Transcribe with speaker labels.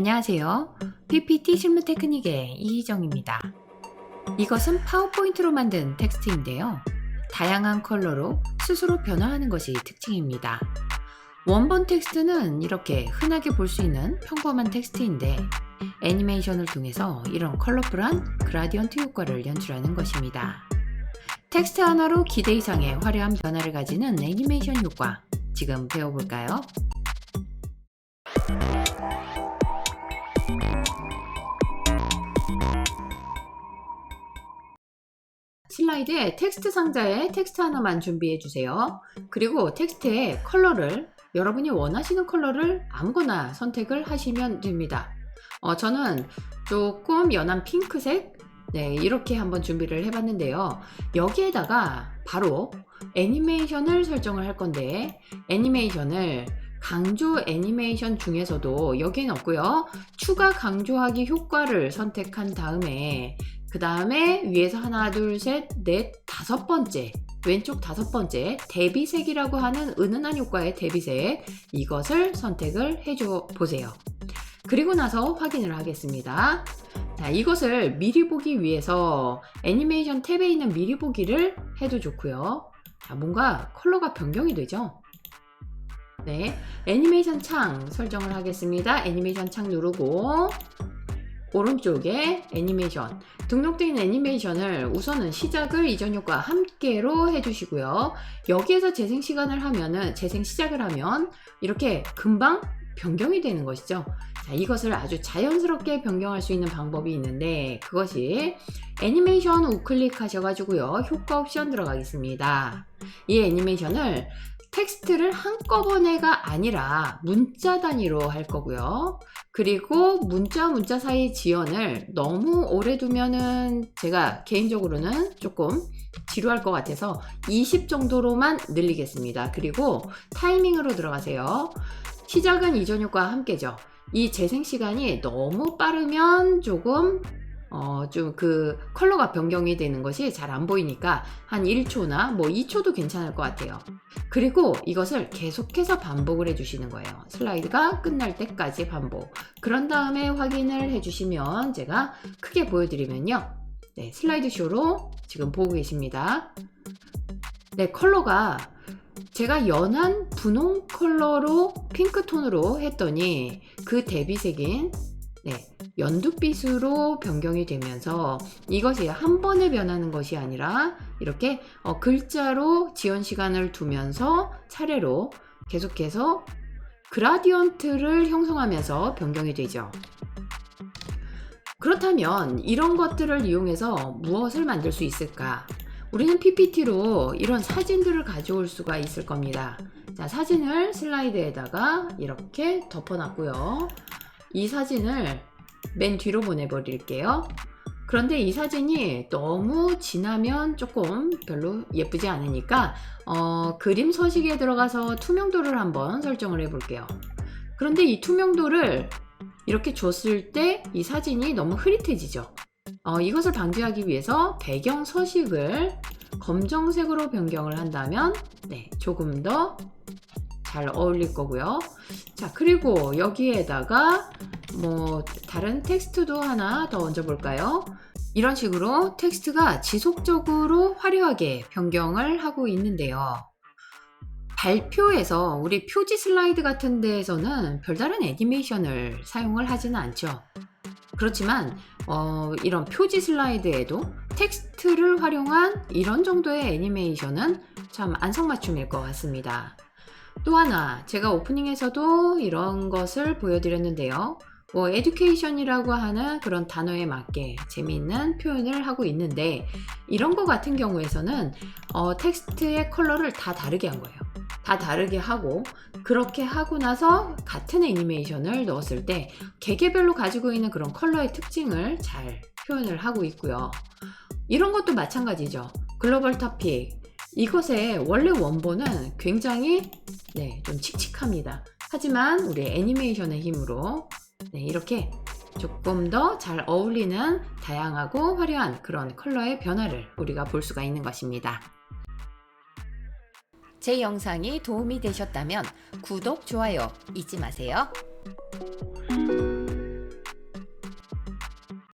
Speaker 1: 안녕하세요. PPT 실무 테크닉의 이희정입니다. 이것은 파워포인트로 만든 텍스트인데요. 다양한 컬러로 스스로 변화하는 것이 특징입니다. 원본 텍스트는 이렇게 흔하게 볼 수 있는 평범한 텍스트인데 애니메이션을 통해서 이런 컬러풀한 그라디언트 효과를 연출하는 것입니다. 텍스트 하나로 기대 이상의 화려한 변화를 가지는 애니메이션 효과 지금 배워볼까요? 슬라이드에 텍스트 상자에 텍스트 하나만 준비해 주세요. 그리고 텍스트의 컬러를 여러분이 원하시는 컬러를 아무거나 선택을 하시면 됩니다. 어, 저는 조금 연한 핑크색 네, 이렇게 한번 준비를 해봤는데요. 여기에다가 바로 애니메이션을 설정을 할 건데 애니메이션을 강조 애니메이션 중에서도 여기는 없고요. 추가 강조하기 효과를 선택한 다음에 그 다음에 위에서 하나, 둘, 셋, 넷, 다섯 번째 왼쪽 다섯 번째 대비색이라고 하는 은은한 효과의 대비색 이것을 선택을 해줘 보세요. 그리고 나서 확인을 하겠습니다. 자, 이것을 미리 보기 위해서 애니메이션 탭에 있는 미리 보기를 해도 좋고요. 자, 뭔가 컬러가 변경이 되죠? 네, 애니메이션 창 설정을 하겠습니다. 애니메이션 창 누르고 오른쪽에 애니메이션 등록된 애니메이션을 우선은 시작을 이전 효과 함께로 해주시고요. 여기에서 재생 시간을 하면은 재생 시작을 하면 이렇게 금방 변경이 되는 것이죠. 자, 이것을 아주 자연스럽게 변경할 수 있는 방법이 있는데 그것이 애니메이션 우클릭 하셔가지고요. 효과 옵션 들어가겠습니다. 이 애니메이션을 텍스트를 한꺼번에가 아니라 문자 단위로 할 거고요. 그리고 문자 문자 사이 지연을 너무 오래 두면은 제가 개인적으로는 조금 지루할 것 같아서 20 정도로만 늘리겠습니다. 그리고 타이밍으로 들어가세요. 시작은 이전 효과와 함께죠. 이 재생 시간이 너무 빠르면 조금 어, 좀 그 컬러가 변경이 되는 것이 잘 안 보이니까 한 1초나 뭐 2초도 괜찮을 것 같아요. 그리고 이것을 계속해서 반복을 해주시는 거예요. 슬라이드가 끝날 때까지 반복. 그런 다음에 확인을 해주시면 제가 크게 보여드리면요. 네, 슬라이드 쇼로 지금 보고 계십니다. 네, 컬러가 제가 연한 분홍 컬러로 핑크톤으로 했더니 그 대비색인 네, 연두빛으로 변경이 되면서 이것이 한 번에 변하는 것이 아니라 이렇게 어, 글자로 지연 시간을 두면서 차례로 계속해서 그라디언트를 형성하면서 변경이 되죠. 그렇다면 이런 것들을 이용해서 무엇을 만들 수 있을까? 우리는 PPT로 이런 사진들을 가져올 수가 있을 겁니다. 자, 사진을 슬라이드에다가 이렇게 덮어놨고요. 이 사진을 맨 뒤로 보내버릴게요. 그런데 이 사진이 너무 진하면 조금 별로 예쁘지 않으니까 어, 그림 서식에 들어가서 투명도를 한번 설정을 해볼게요. 그런데 이 투명도를 이렇게 줬을 때 이 사진이 너무 흐릿해지죠. 어, 이것을 방지하기 위해서 배경 서식을 검정색으로 변경을 한다면 네, 조금 더 잘 어울릴 거고요. 자, 그리고 여기에다가 뭐 다른 텍스트도 하나 더 얹어 볼까요? 이런 식으로 텍스트가 지속적으로 화려하게 변경을 하고 있는데요. 발표에서 우리 표지 슬라이드 같은 데에서는 별다른 애니메이션을 사용을 하지는 않죠. 그렇지만 어, 이런 표지 슬라이드에도 텍스트를 활용한 이런 정도의 애니메이션은 참 안성맞춤일 것 같습니다. 또 하나 제가 오프닝에서도 이런 것을 보여드렸는데요. 뭐 에듀케이션이라고 하는 그런 단어에 맞게 재미있는 표현을 하고 있는데 이런 거 같은 경우에서는 어, 텍스트의 컬러를 다 다르게 한 거예요. 다 다르게 하고 그렇게 하고 나서 같은 애니메이션을 넣었을 때 개개별로 가지고 있는 그런 컬러의 특징을 잘 표현을 하고 있고요. 이런 것도 마찬가지죠. 글로벌 토픽 이것의 원래 원본은 굉장히 네, 좀 칙칙합니다. 하지만 우리 애니메이션의 힘으로 네, 이렇게 조금 더 잘 어울리는 다양하고 화려한 그런 컬러의 변화를 우리가 볼 수가 있는 것입니다. 제 영상이 도움이 되셨다면 구독, 좋아요 잊지 마세요.